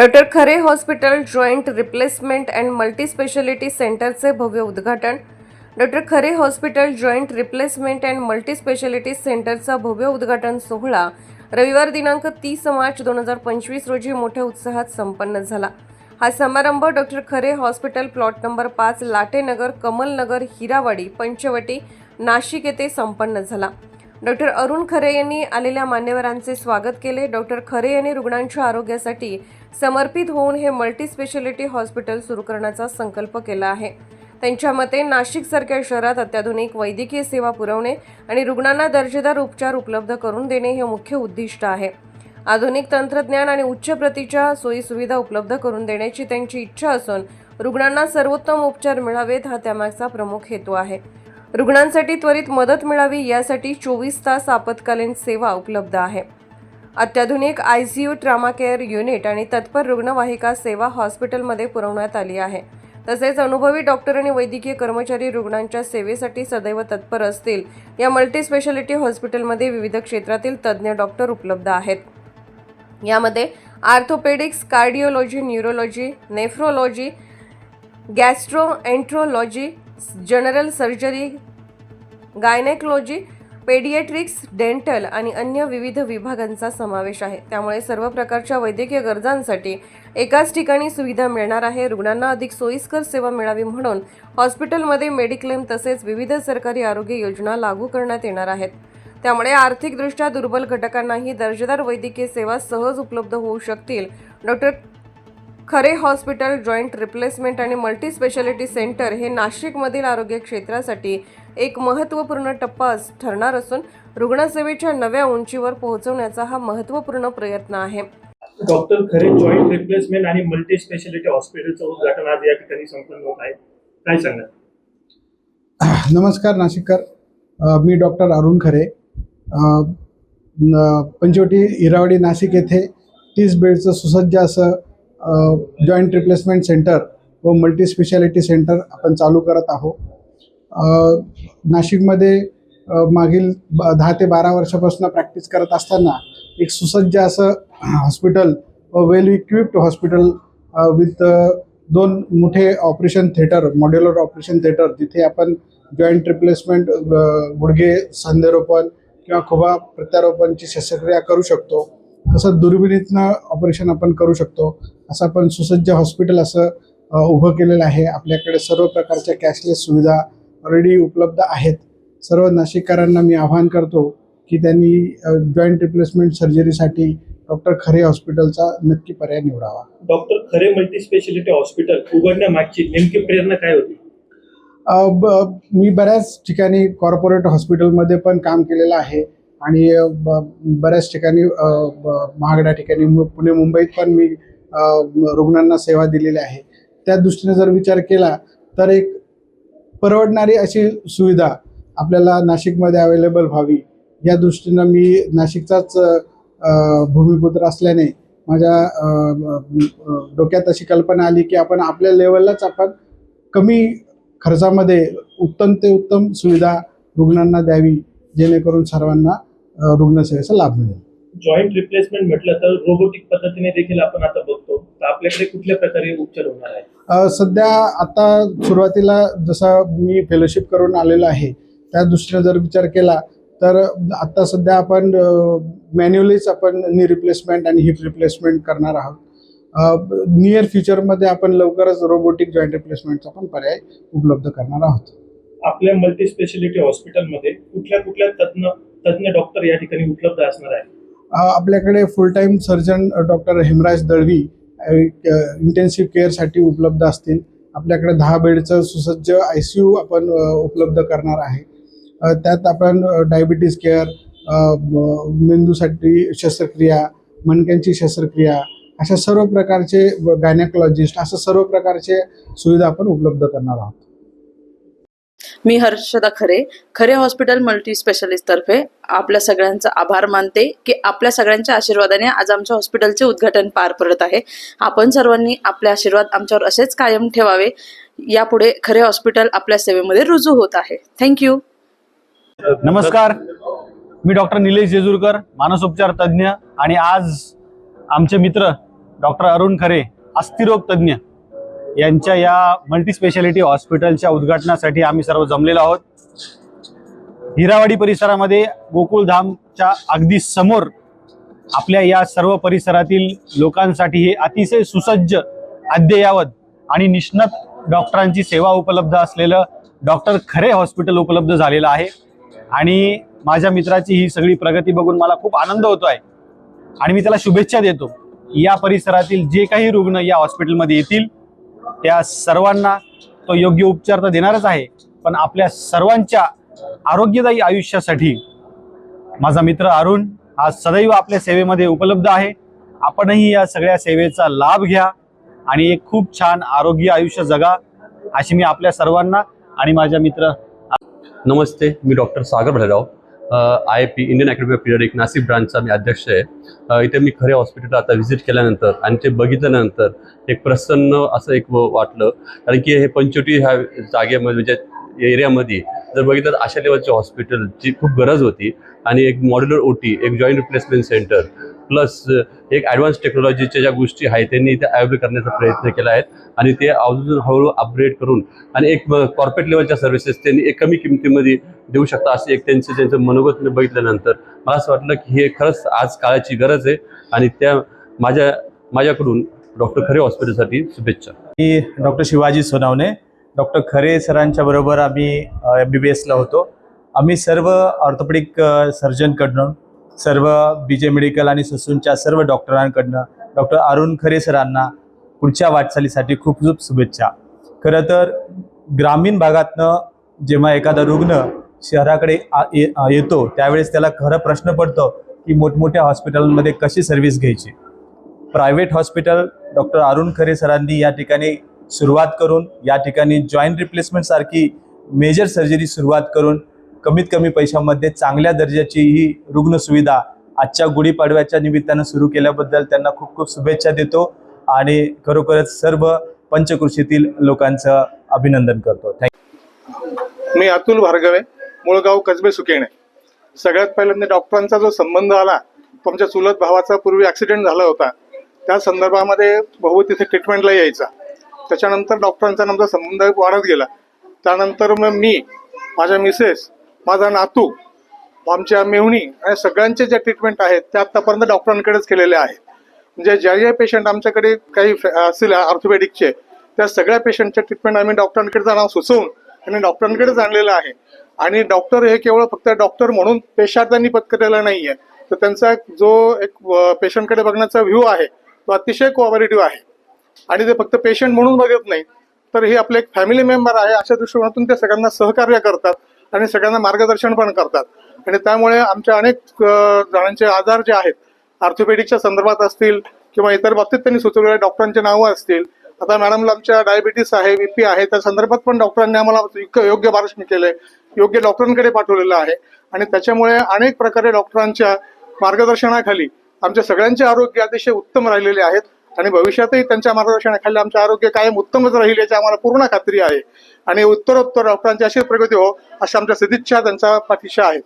Doctor Khare hospital joint replacement and multispeciality सेंटरचे भव्य उद्घाटन. Doctor Khare hospital joint replacement and multispeciality सेंटरचा भव्य उद्घाटन सोहळा रविवार दिनांक तीस मार्च दोन हजार पंचवीस रोजी मोठ्या उत्साहात संपन्न झाला. हा समारंभ doctor Khare hospital plot number पाच लाटेनगर कमलनगर हिरावाडी पंचवटी नाशिक येथे संपन्न झाला. डॉक्टर अरुण खरे यांनी आलेल्या मान्यवरांचे स्वागत केले. डॉक्टर खरे यांनी रुग्णांच्या आरोग्यासाठी समर्पित होऊन हे मल्टी स्पेशालिटी हॉस्पिटल सुरू करण्याचा संकल्प केला आहे. त्यांच्या मते नाशिकसारख्या शहरात अत्याधुनिक वैद्यकीय सेवा पुरवणे आणि रुग्णांना दर्जेदार उपचार उपलब्ध करून देणे हे मुख्य उद्दिष्ट आहे. आधुनिक तंत्रज्ञान आणि उच्च प्रतीच्या सोयीसुविधा उपलब्ध करून देण्याची त्यांची इच्छा असून रुग्णांना सर्वोत्तम उपचार मिळावेत हा त्यामागचा प्रमुख हेतू आहे. रुग्णांसाठी त्वरित मदत मिळावी यासाठी चोवीस तास आपत्कालीन सेवा उपलब्ध आहे. अत्याधुनिक I C U trauma care unit आणि तत्पर रुग्णवाहिका सेवा हॉस्पिटलमध्ये पुरवण्यात आली आहे. तसेच अनुभवी डॉक्टर आणि वैद्यकीय कर्मचारी रुग्णांच्या सेवेसाठी सदैव तत्पर असतील. या मल्टी स्पेशालिटी हॉस्पिटलमध्ये विविध क्षेत्रातील तज्ज्ञ डॉक्टर उपलब्ध आहेत. यामध्ये orthopaedics cardiology neurology nephrology gastroenterology general surgery gynaecology paediatrics dental आणि अन्य विविध विभागांचा समावेश आहे. त्यामुळे सर्व प्रकारच्या वैद्यकीय गरजांसाठी एकाच ठिकाणी सुविधा मिळणार आहे. रुग्णांना अधिक सोयीस्कर सेवा मिळावी म्हणून हॉस्पिटलमध्ये मेडिक्लेम तसेच विविध सरकारी आरोग्य योजना लागू करण्यात येणार आहेत. त्यामुळे आर्थिकदृष्ट्या दुर्बल घटकांनाही दर्जेदार वैद्यकीय सेवा सहज उपलब्ध होऊ शकतील. Doctor Khare hospital joint replacement आणि मल्टी स्पेशालिटी सेंटर हे नाशिकमधील आरोग्य क्षेत्रासाठी एक महत्त्वपूर्ण टप्पा अस- ठरणार असून रुग्णसेवेच्या नव्या उंचीवर पोहोचवण्याचा हा महत्त्वपूर्ण प्रयत्न आहे. डॉक्टर खरे जॉईंट रिप्लेसमेंट आणि मल्टी स्पेशालिटी हॉस्पिटलचं उद्घाटन आज या ठिकाणी संपन्न होत आहे. काय सांगा नमस्कार नाशिककर. मी डॉक्टर अरुण खरे. पंचवटी हिरावाडी नाशिक येथे तीस बेडचं सुसज्ज असं जॉईंट रिप्लेसमेंट सेंटर व मल्टी स्पेशालिटी सेंटर आपण चालू करत आहोत. नाशिकमध्ये मागील ब दहा ते बारा वर्षापासून प्रॅक्टिस करत असताना एक सुसज्ज असं हॉस्पिटल व वेल इक्विप्ड हॉस्पिटल विथ दोन मोठे operation theatre modular operation theatre जिथे आपण जॉईंट रिप्लेसमेंट गुडघे सांधेरोपण किंवा खुबा प्रत्यारोपणची शस्त्रक्रिया करू शकतो. तसंच दुर्बिणीतनं ऑपरेशन आपण करू शकतो. असं आपण सुसज्ज हॉस्पिटल असं उभं केलेलं आहे. आपल्याकडे सर्व प्रकारच्या कॅशलेस सुविधा ऑलरेडी उपलब्ध आहेत. सर्व नाशिककरांना मी आवाहन करतो की त्यांनी जॉईंट रिप्लेसमेंट सर्जरीसाठी डॉक्टर खरे हॉस्पिटलचा नक्की पर्याय निवडावा. Doctor Khare multi speciality hospital उघडण्यामागची नेमकी प्रेरणा काय होती? मी बऱ्याच ठिकाणी कॉर्पोरेट हॉस्पिटलमध्ये पण काम केलेलं आहे. आणि बऱ्याच ठिकाणी महागड्या ठिकाणी पुणे मुंबईत पण म- रुग्णांना सेवा दिलेली आहे. त्या दृष्टीने जर विचार केला तर एक परवडणारी अशी सुविधा आपल्याला नाशिकमध्ये अवेलेबल व्हावी. या दृष्टीनं मी नाशिकचाच भूमिपुत्र असल्याने माझ्या डोक्यात अशी कल्पना आली की आपण आपल्या लेवललाच आपण कमी खर्चामध्ये उत्तम ते उत्तम सुविधा रुग्णांना द्यावी जेणेकरून सर्वांना रुग्णसेवेचा लाभ मिळेल. जॉईंट रिप्लेसमेंट म्हटलं तर रोबोटिक पद्धतीने देखील आपण आता बघतो. तर आपल्याकडे कुठल्या प्रकारे उपचार होणार आहे सध्या आता सुरुवातीला जसा मी फेलोशिप करून आलेलो आहे त्या दृष्टीने जर विचार केला तर आता सध्या आपण मॅन्युअलीच आपण नी रिप्लेसमेंट आणि हिप रिप्लेसमेंट करणार आहोत. नियर फ्युचरमध्ये आपण लवकरच रोबोटिक जॉईंट रिप्लेसमेंटचा पण पर्याय उपलब्ध करणार आहोत. आपल्या मल्टी स्पेशालिटी हॉस्पिटलमध्ये कुठल्या कुठल्या तज्ञ तज्ञ डॉक्टर या ठिकाणी उपलब्ध असणार आहे आपल्याकडे full time surgeon doctor Hemraj Dalvi intensive केअरसाठी उपलब्ध असतील. आपल्याकडे दहा बेडचं सुसज्ज आय सी यू आपण उपलब्ध करणार आहे. त्यात आपण डायबिटीज केअर मेंदूसाठी शस्त्रक्रिया मणक्यांची शस्त्रक्रिया अशा सर्व प्रकारचे गायनेकॉलॉजिस्ट असं सर्व प्रकारचे सुविधा आपण उपलब्ध करणार आहोत. मी हर्षदा खरे खरे हॉस्पिटल मल्टी स्पेशालिस्ट तर्फे आपल्या सगळ्यांचा आभार मानते की आपल्या सगळ्यांच्या आशीर्वादाने आज आमच्या हॉस्पिटलचे उद्घाटन पार पडत आहे. आपण सर्वांनी आपले आशीर्वाद आमच्यावर असेच कायम ठेवावे. यापुढे खरे हॉस्पिटल आपल्या सेवेमध्ये रुजू होत आहे. थँक्यू नमस्कार. मी डॉक्टर निलेश जेजूरकर मानसोपचार तज्ज्ञ आणि आज आमचे मित्र डॉक्टर अरुण खरे अस्थिरोग तज्ज्ञ. यांच्या या मल्टीस्पेशालिटी हॉस्पिटलच्या उद्घाटनासाठी आम्ही सर्व जमलेलो आहोत. हिरावाडी परिसरामध्ये गोकुळधामच्या अगदी समोर आपल्या या सर्व परिसरातील लोकांसाठी हे अतिशय सुसज्ज अद्ययावत आणि निष्णात डॉक्टरांची सेवा उपलब्ध असलेलं डॉक्टर खरे हॉस्पिटल उपलब्ध झालेलं आहे. आणि माझ्या मित्राची ही सगळी प्रगती बघून मला खूप आनंद होतो आहे आणि मी त्याला शुभेच्छा देतो. या परिसरातील जे काही रुग्ण या हॉस्पिटलमध्ये येतील त्या सर्वांना तो योग्य उपचार तर देणारच आहे पण आपल्या सर्वांच्या आरोग्यदायी आयुष्यासाठी माझा मित्र अरुण हा सदैव आपल्या सेवेमध्ये उपलब्ध आहे. आपणही या सगळ्या सेवेचा लाभ घ्या आणि एक खूप छान आरोग्य आयुष्य जगा अशी मी आपल्या सर्वांना आणि माझ्या मित्र नमस्ते मी doctor Sagar Bhalerao I P Indian academy of periodic Nashik ब्रांचचा मी अध्यक्ष आहे. इथे मी खरे हॉस्पिटल आता व्हिजिट केल्यानंतर आणि ते बघितल्यानंतर एक प्रसन्न असं एक वाटलं. कारण की हे पंचवटी ह्या जागेमध्ये म्हणजे एरियामध्ये जर बघितलं तर अशा लेवलच्या हॉस्पिटलची खूप गरज होती. आणि एक मॉड्युलर ओ टी एक जॉईंट रिप्लेसमेंट सेंटर प्लस एक ॲडव्हान्स टेक्नॉलॉजीच्या ज्या गोष्टी आहेत त्यांनी इथे अवेलेबल करण्याचा प्रयत्न केला आहे आणि ते अजून हळूहळू अपग्रेड करून आणि एक कॉर्पोरेट लेवलच्या सर्व्हिसेस त्यांनी एक कमी किमतीमध्ये देऊ शकता असे एक त्यांचं त्यांचं मनोगत मी बघितल्यानंतर मला असं वाटलं की हे खरंच आज काळाची गरज आहे आणि त्या माझ्या माझ्याकडून डॉक्टर खरे हॉस्पिटलसाठी शुभेच्छा. मी डॉक्टर शिवाजी सोनावणे डॉक्टर खरे सरांच्या बरोबर आम्ही एम बी बी एसला होतो. आम्ही सर्व ऑर्थोपेडिक सर्जनकडनं सर्व बी जे मेडिकल आणि ससूनच्या सर्व डॉक्टरांकडनं डॉक्टर अरुण खरे सरांना पुढच्या वाटचालीसाठी खूप खूप शुभेच्छा. खरं तर ग्रामीण भागातनं जेव्हा एखादा रुग्ण शहराकडे आ- ये- येतो त्यावेळेस त्याला खरं प्रश्न पडतो की मोठमोठ्या हॉस्पिटलमध्ये कशी सर्व्हिस घ्यायची? प्रायव्हेट हॉस्पिटल डॉक्टर अरुण खरे सरांनी या ठिकाणी सुरुवात करून या ठिकाणी जॉईंट रिप्लेसमेंटसारखी मेजर सर्जरी सुरुवात करून कमीत कमी पैशामध्ये चांगल्या दर्जाची ही रुग्ण सुविधा आजच्या गुढीपाडव्याच्या निमित्तानं सुरू केल्याबद्दल त्यांना खूप खूप शुभेच्छा देतो आणि खरोखरच सर्व पंचकृषीतील लोकांचं अभिनंदन करतो. थँक्यू मी अतुल भार्गवे मुळगाव कसबे सुकेणे. सगळ्यात पहिल्यांदा डॉक्टरांचा जो संबंध आला तो आमच्या चुलत भावाचा पूर्वी ॲक्सिडेंट झाला होता त्या संदर्भामध्ये भाऊ तिथे ट्रीटमेंटला यायचा. त्याच्यानंतर डॉक्टरांचा आमचा संबंध वाढत गेला. त्यानंतर मग मी माझ्या मिसेस माझा नातू आमच्या मेहुणी आणि सगळ्यांचे ज्या ट्रीटमेंट आहेत ते आत्तापर्यंत डॉक्टरांकडेच केलेले आहेत. म्हणजे ज्या ज्या पेशंट आमच्याकडे काही असतील ऑर्थोपेडिकचे त्या सगळ्या पेशंटच्या ट्रीटमेंट आम्ही डॉक्टरांकडे नाव सुचवून आणि डॉक्टरांकडेच आणलेलं आहे. आणि डॉक्टर हे केवळ फक्त डॉक्टर म्हणून पेशार्थांनी पत्करलेला नाही आहे तर त्यांचा जो एक पेशंटकडे बघण्याचा व्ह्यू आहे तो अतिशय कोऑपरेटिव्ह आहे. आणि ते फक्त पेशंट म्हणून बघत नाही तर हे आपले एक फॅमिली मेंबर आहे अशा दृष्टिकोनातून ते सगळ्यांना सहकार्य करतात. आणि सगळ्यांना मार्गदर्शन पण करतात. आणि त्यामुळे आमच्या अनेक जणांचे आजार जे आहेत ऑर्थोपेडिकच्या संदर्भात असतील किंवा इतर बाबतीत त्यांनी सुचवलेल्या डॉक्टरांची नावं असतील आता मॅडमला आमच्या डायबिटीस आहे बीपी आहे त्या संदर्भात पण डॉक्टरांनी आम्हाला योग्य मार्गदर्शन केलंय योग्य डॉक्टरांकडे पाठवलेलं आहे. आणि त्याच्यामुळे अनेक प्रकारे डॉक्टरांच्या मार्गदर्शनाखाली आमच्या सगळ्यांचे आरोग्य अतिशय उत्तम राहिलेले आहेत. आणि भविष्यातही त्यांच्या मार्गदर्शनाखाली आमचे आरोग्य कायम उत्तमच राहील याची आम्हाला पूर्ण खात्री आहे. आणि उत्तरोत्तर डॉक्टरांची अशी प्रगती हो अशा आमच्या सदिच्छा त्यांच्या पाठीशा आहेत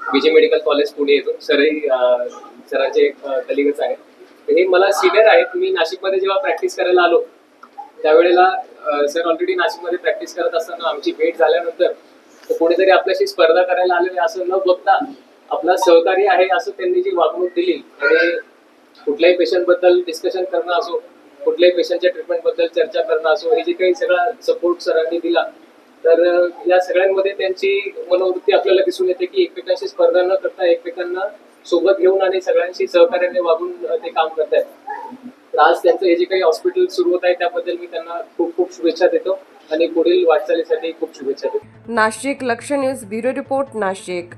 विजय मेडिकल कॉलेज पुणे येतो. सरही सरांचे कलिगच आहेत. तर हे मला सिनियर आहेत. मी नाशिकमध्ये जेव्हा प्रॅक्टिस करायला आलो त्यावेळेला सर ऑलरेडी नाशिकमध्ये प्रॅक्टिस करत असताना आमची भेट झाल्यानंतर तर कोणीतरी आपल्याशी स्पर्धा करायला आलेले असं न बघता आपला सहकारी आहे असं त्यांनी जी वागणूक दिली आणि कुठल्याही पेशंटबद्दल डिस्कशन करणं असो कुठल्याही पेशंटच्या ट्रीटमेंटबद्दल चर्चा करणं असो हे जे काही सगळा सपोर्ट सरांनी दिला तर या सगळ्यांमध्ये त्यांची मनोवृत्ती आपल्याला दिसून येते की एकमेकांशी स्पर्धा न करता एकमेकांना सोबत घेऊन आणि सगळ्यांशी सहकार्याने वागून ते काम करतायत. तर आज त्यांचं हे जे काही हॉस्पिटल सुरू होत आहे त्याबद्दल मी त्यांना खूप खूप शुभेच्छा देतो आणि पुढील वाटचालीसाठी खूप शुभेच्छा देतो. नाशिक लक्ष न्यूज ब्युरो रिपोर्ट नाशिक.